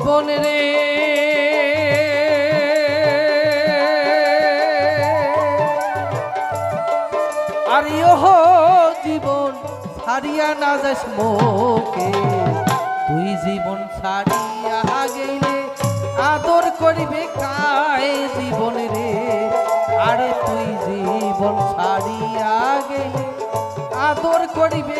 আপন রে। আর ইহ জীবন ছাড়িয়া না যাস মোকে। তুই জীবন ছাড়িয়া গেলে আদর করিবে কায় জীবন রে। আরে তুই জীবন ছাড়িয়া গেলে আদর করিবে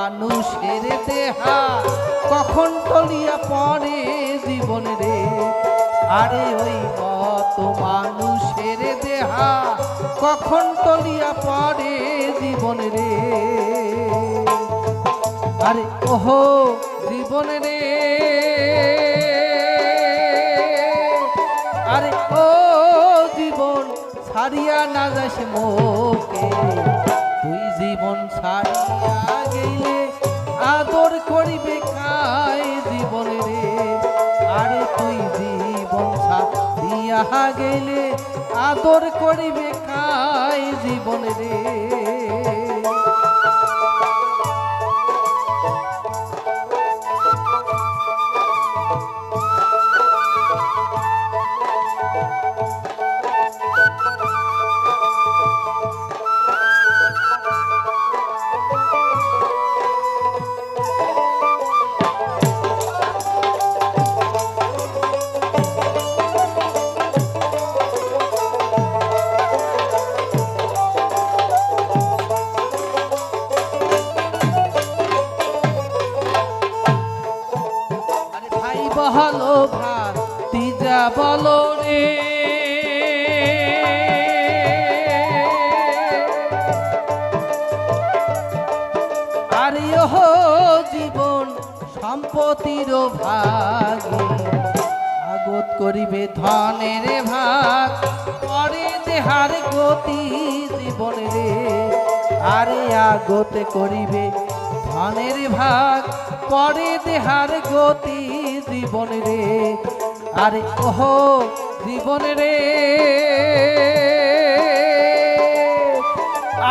মানুষের দেহা কখন টলিয়া পড়ে জীবন রে? আরে ওই মতো মানুষের দেহা কখন টলিয়া পড়ে জীবন রে? আরে ওহো, জীবন রে। আরে ও জীবন, ছাড়িয়া না যাস মোকে। তুই জীবন ছাড়িয়া গেলে আদর করিবে কাই জীবনে রে? আরে তুই জীবন ছাড়িয়া গেলে আদর করিবে কাই জীবনে রে? ভাই বহলো ভাত তিজা বলো রে। আরে জীবন সম্পত্তির ভাগে। আগত করিবে ধনের ভাগ পরে দেহার গতি জীবন রে। আরে আগত করিবে ধনের ভাগ পরে দেহার গতি জীবন রে। আরে ওহো, জীবন রে।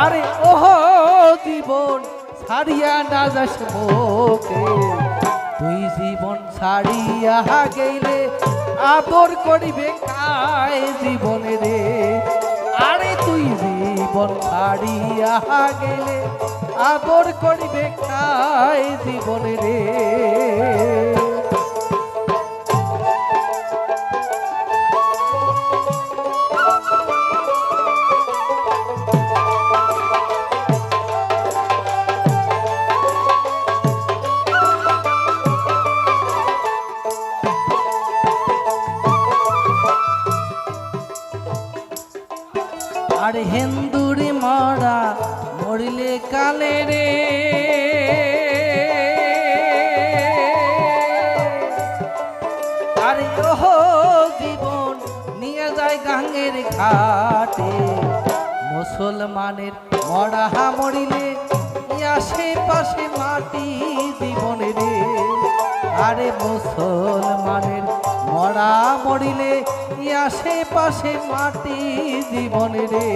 আরে ওহো, জীবন ছাড়িয়া না যাস তুই জীবন ছাড়িয়া গেলে আদর করিবে কায় জীবন রে? আরে তুই জীবন ছাড়িয়া গেলে আদর করিবে কায় জীবন রে? হিন্দুরি মরা মরিলে কালে রে। আরে ওহো জীবন নিয়ে যায় গাঙ্গের ঘাটে। মুসলমানের মরা মরিলে আশেপাশে মাটি জীবন রে। আরে মুসলমানের মরা মরিলে আশেপাশে মাটি জীবন রে।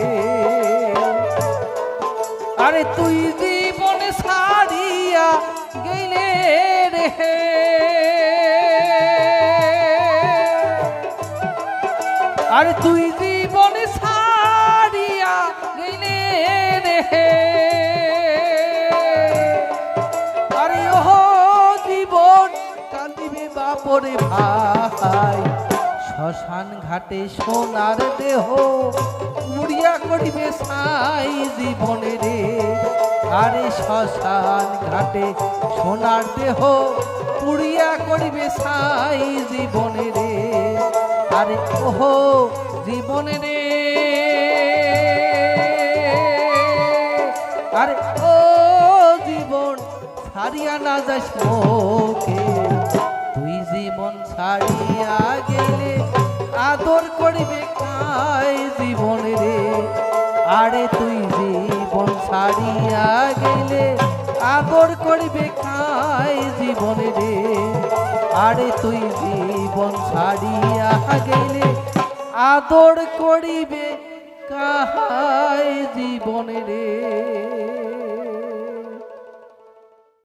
আরে তুই জীবন সারিয়া গেলে রে আরে তুই বাপরে ভাই। শ্মশান ঘাটে সোনার দেহ উড়িয়া করিবে সাই জীবনে রে। আরে শ্মশান ঘাটে সোনার দেহ পুড়িয়া করিবে সাই জীবনে রে। আরে ওহো, জীবনে রে। আরে ও জীবন, ছাড়িয়া না যাস মোকে ছাড়িয়া গেলে আদর করিবে কাই জীবন রে? আরে তুই জীবন ছাড়িয়া গেলে আদর করিবে কাই জীবন রে? আরে তুই জীবন ছাড়িয়া গেলে আদর করিবে কাহাই জীবন রে?